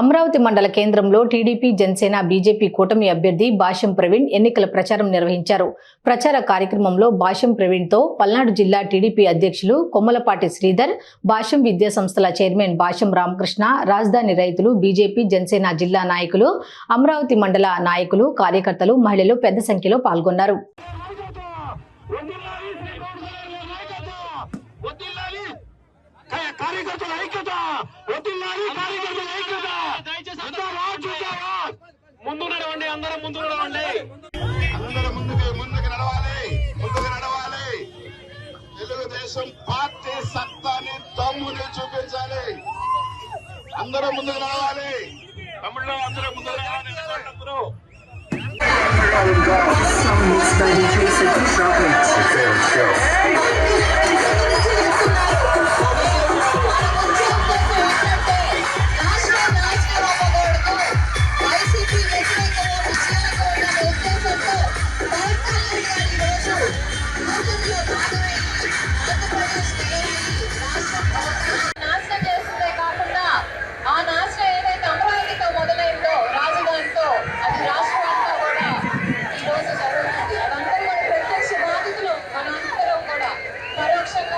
అమరావతి మండల కేంద్రంలో TDP Janasena BJP కూటమి అభ్యర్థి భాష్యం ప్రవీణ్ ఎన్నికల ప్రచారం నిర్వహించారు. ప్రచార కార్యక్రమంలో భాష్యం ప్రవీణ్తో పల్నాడు జిల్లా టీడీపీ అధ్యక్షులు కొమ్మలపాటి శ్రీధర్ భాష్యం విద్యా సంస్థల చైర్మన్ భాష్యం రామకృష్ణ రాజధాని రైతులు బీజేపీ జనసేన జిల్లా నాయకులు అమరావతి మండల నాయకులు కార్యకర్తలు మహిళలు పెద్ద సంఖ్యలో పాల్గొన్నారు. కార్యకర్తల ఐక్యత! వదిలాలి కార్యకర్తల ఐక్యత! ముందు నడవండి అందరం ముందు నడవండి అందరం ముందుకు ముందుకు నడవాలి ముందుకు నడవాలి. తెలుగుదేశం పార్టీ సత్తాని తమ్ముని చూపించాలి. అందరూ ముందుకు నడవాలి. తమ్ముళ్ళు అందరూ ముందుకు నడవాలి. Song by.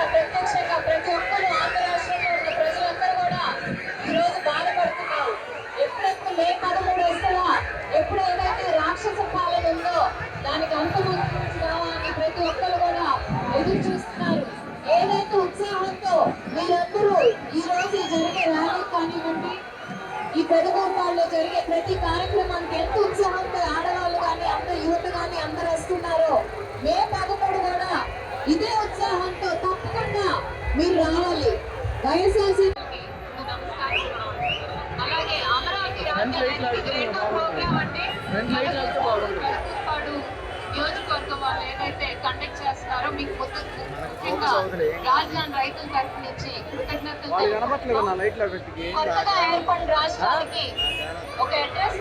ప్రత్యక్షంగా ప్రతి ఒక్కరు ఆంధ్ర రాష్ట్రంలో ఉన్న ప్రజలందరూ కూడా ఈ రోజు బాధపడుతున్నారు ఎప్పుడైతే మే పదమూడు వస్తుందా ఎప్పుడు ఏదైతే రాక్షస పాలన ఉందో దానికి అంతమొందించావా రావాలని ప్రతి ఒక్కరు కూడా ఎదురు చూస్తున్నారు ఏదైతే ఉత్సాహంతో మీరందరూ ఈ రోజు జరిగే ర్యాలీ కానివ్వండి ఈ పెదగోపాల్లో జరిగే ప్రతి కార్యక్రమానికి ఎంత ఉత్సాహంతో ఆడవాళ్ళు కానీ అందరూ యువత కానీ అందరూ వస్తున్నారో మే పదమూడు కూడా ఇదే ఉత్సాహంతో తప్పకుండా మీరు రావాలి. వైఎస్ఆర్సీ నియోజకవర్గం వాళ్ళు ఏదైతే కండక్ట్ చేస్తున్నారో మీకు ముఖ్యంగా రాజధాని రైతుల తరఫు నుంచి కృతజ్ఞతలు. కొత్తగా ఏర్పడిన రాష్ట్రానికి ఒక అడ్రస్